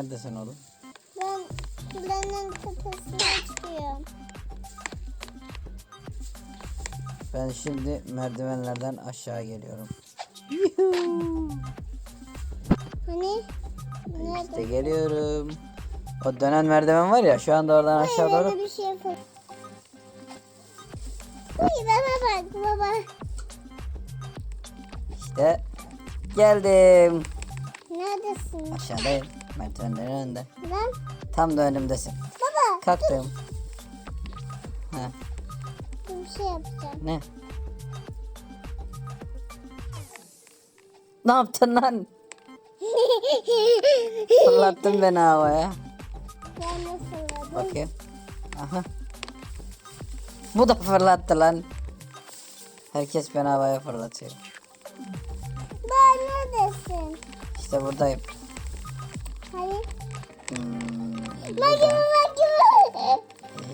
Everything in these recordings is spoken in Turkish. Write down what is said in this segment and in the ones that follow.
Neredesin oğlum? Ben kulenin tepesine çıkıyorum. Ben şimdi merdivenlerden aşağı geliyorum. Hani? Nerede? İşte geliyorum. O dönen merdiven var ya şu anda oradan aşağı Hayır, doğru. öyle bir şey yapalım. Hayır bana bak baba. İşte geldim. Neredesin? Aşağıdayım. Merdivenlerin önünde. Lan Tam da önümdesin. baba Kalktım. Ha, bir şey yapacağım. ne? Ne yaptın lan? Fırlattın beni havaya. ben nasıl Bakayım. Aha. Bu da fırlattı lan. Herkes beni havaya fırlatıyor. Ben neredesin? İşte buradayım. Hayır. Hmm, burada.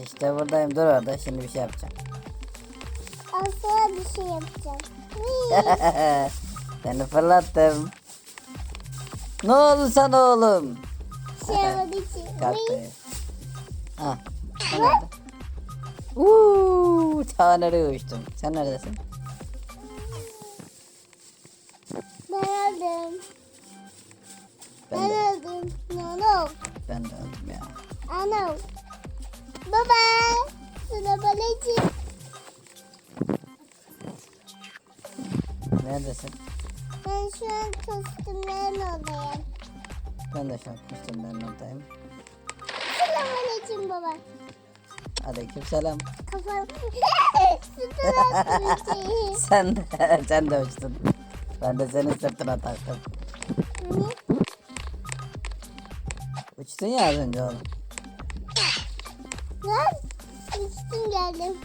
İşte buradayım. Dur orada. Şimdi bir şey yapacağım. Asla bir şey yapacağım. Seni fırlattım. Ne oldu sana oğlum? şey yapmadı ki. Kalktı. Ha. Uuu, ta nereye uçtum? Sen neredesin? Ben öldüm. Ben Ben de. Ben de öldüm ya. Know. Baba. Sıra baleci. Neredesin? Ben şu an kostümlerin oradayım. Ben de şu an kostümlerin oradayım. Sıra balecim baba. Aleyküm selam. Kafam. Baleci. Sen de, sen de uçtun. Ben de senin sırtına taktım. Hani? Uçtun ya az önce oğlum. Lan. Uçtum geldim.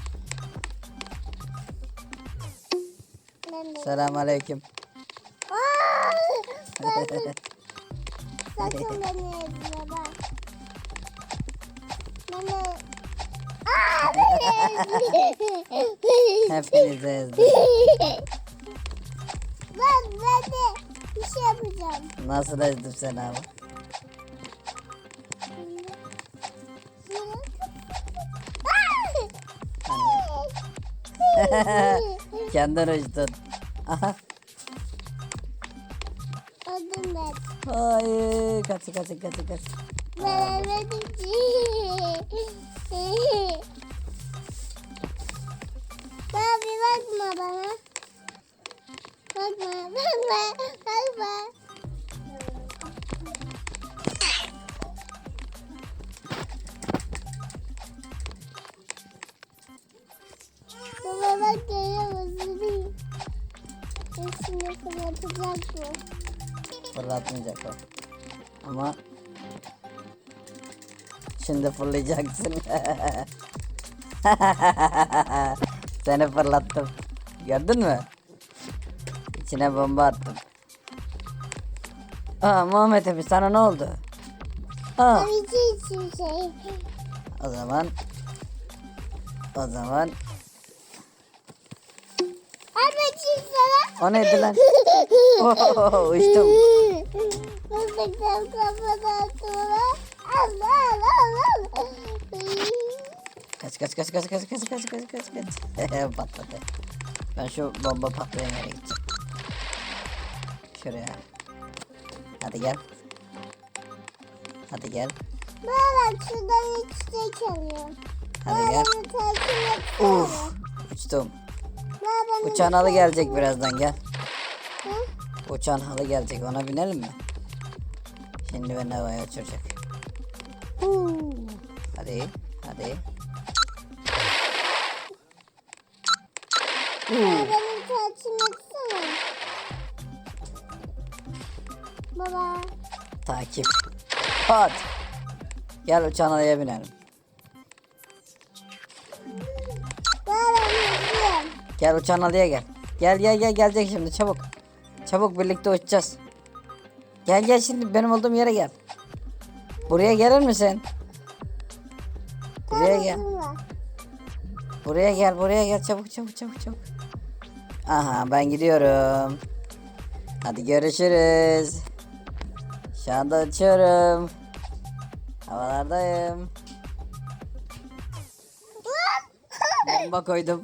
Ben de. Selam aleyküm. Aa! Sakın. Sakın beni ezme bak. Beni... Aa, beni. Hepinizi ezdim. Ben, ben de bir şey yapacağım. Nasıl ezdim seni ama? Kendin uçtun. Aha. Öldüm ben. Hayır. Kaç kaç kaç kaç. Ben ölmedim bir bakma bana. Bakma, bakma, bakma. Şimdi fırlatacak bu. Fırlatmayacak o. Ama şimdi fırlayacaksın. Seni fırlattım. Gördün mü? İçine bomba attım. Aa Muhammed Efe sana ne oldu? Aa, Tabii ki hiçbir şey. o zaman o zaman Anneciğim sana. O neydi lan? Oo, uçtum. Kaç kaç kaç kaç kaç kaç kaç kaç kaç kaç. Patladı. Ben şu bomba patlayan yere gideceğim. Şuraya. Hadi gel. Hadi gel. Bana bak şuradan hiç çiçek alıyor. Hadi gel. Uf. Uçtum. Bir halı gelecek birazdan gel. Hı? Uçağın halı gelecek ona binelim mi? Şimdi beni havaya uçuracak. Hadi. Hadi. Etsene. Baba. Takip. Hadi. Gel uçağın halıya binelim. Gel uçağın adaya gel. Gel gel gel gelecek şimdi çabuk. Çabuk birlikte uçacağız. Gel gel şimdi benim olduğum yere gel. Buraya gelir misin? Buraya gel. Buraya gel buraya gel çabuk çabuk çabuk çabuk. Aha ben gidiyorum. Hadi görüşürüz. Şu anda uçuyorum. Havalardayım. Bomba koydum.